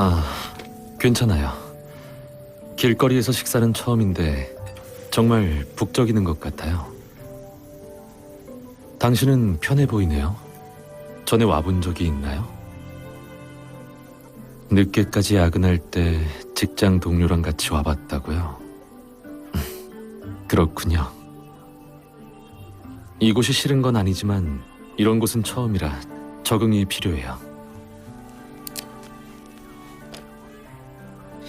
아, 괜찮아요. 길거리에서 식사는 처음인데 정말 북적이는 것 같아요. 당신은 편해 보이네요. 전에 와본 적이 있나요? 늦게까지 야근할 때 직장 동료랑 같이 와봤다고요? 그렇군요. 이곳이 싫은 건 아니지만 이런 곳은 처음이라 적응이 필요해요.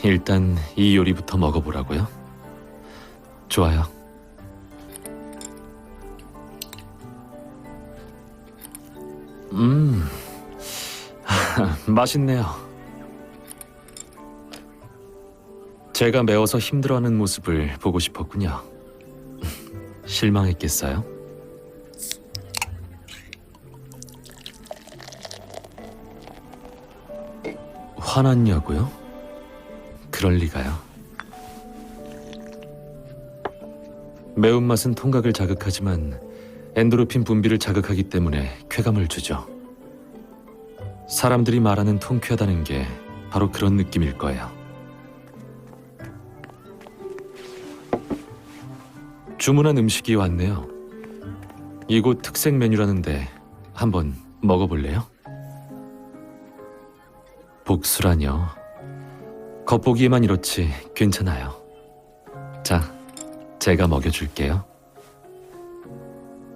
일단 이 요리부터 먹어보라고요? 좋아요. 음, 맛있네요. 제가 매워서 힘들어하는 모습을 보고 싶었군요. 실망했겠어요? 화났냐고요? 그럴 리가요. 매운맛은 통각을 자극하지만 엔도르핀 분비를 자극하기 때문에 쾌감을 주죠. 사람들이 말하는 통쾌하다는 게 바로 그런 느낌일 거예요. 주문한 음식이 왔네요. 이곳 특색 메뉴라는데 한번 먹어볼래요? 복수라뇨. 겉보기에만 이렇지 괜찮아요. 자, 제가 먹여줄게요.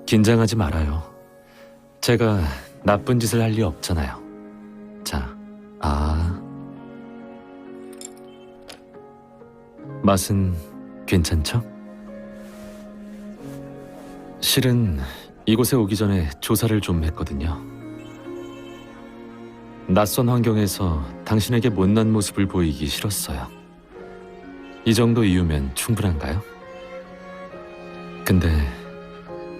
긴장하지 말아요. 제가 나쁜 짓을 할 리 없잖아요. 자, 아. 맛은 괜찮죠? 실은 이곳에 오기 전에 조사를 좀 했거든요. 낯선 환경에서 당신에게 못난 모습을 보이기 싫었어요. 이 정도 이유면 충분한가요? 근데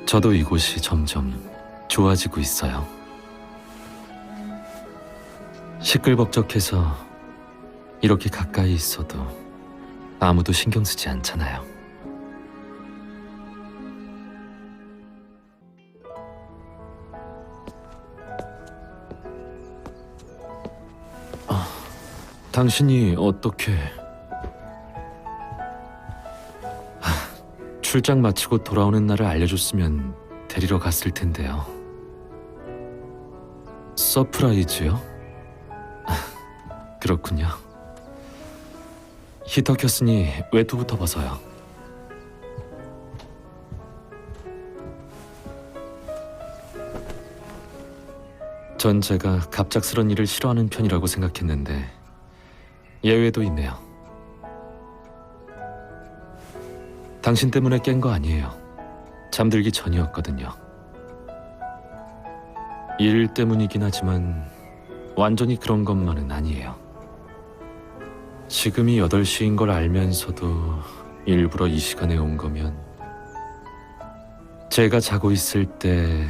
저도 이곳이 점점 좋아지고 있어요. 시끌벅적해서 이렇게 가까이 있어도 아무도 신경 쓰지 않잖아요. 당신이 어떻게 하, 출장 마치고 돌아오는 날을 알려줬으면 데리러 갔을 텐데요. 서프라이즈요? 아, 그렇군요. 히터 켰으니 외투부터 벗어요. 전 제가 갑작스런 일을 싫어하는 편이라고 생각했는데 예외도 있네요. 당신 때문에 깬 거 아니에요. 잠들기 전이었거든요. 일 때문이긴 하지만 완전히 그런 것만은 아니에요. 지금이 8시인 걸 알면서도 일부러 이 시간에 온 거면 제가 자고 있을 때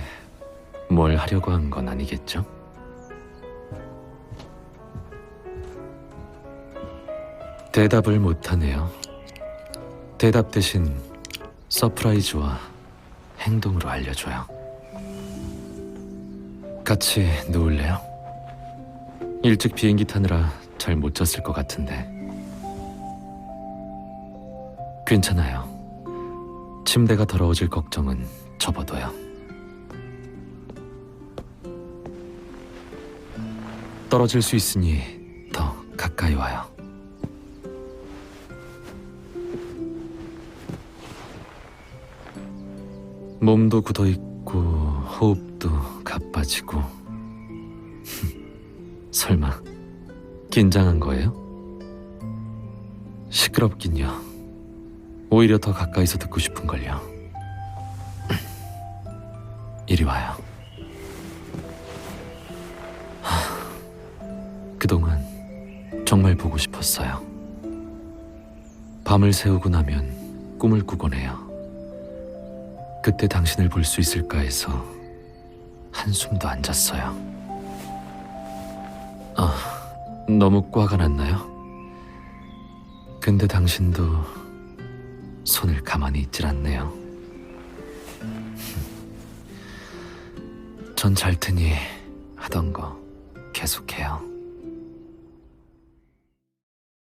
뭘 하려고 한 건 아니겠죠? 대답을 못하네요. 대답 대신 서프라이즈와 행동으로 알려줘요. 같이 누울래요? 일찍 비행기 타느라 잘 못 잤을 것 같은데. 괜찮아요. 침대가 더러워질 걱정은 접어둬요. 떨어질 수 있으니 더 가까이 와요. 몸도 굳어 있고 호흡도 가빠지고 설마 긴장한 거예요? 시끄럽긴요. 오히려 더 가까이서 듣고 싶은 걸요. 이리 와요. 하, 그동안 정말 보고 싶었어요. 밤을 새우고 나면 꿈을 꾸곤 해요. 그때 당신을 볼 수 있을까 해서 한숨도 안 잤어요. 아, 너무 꽈가 났나요? 근데 당신도 손을 가만히 있질 않네요. 전 잘 테니 하던 거 계속해요.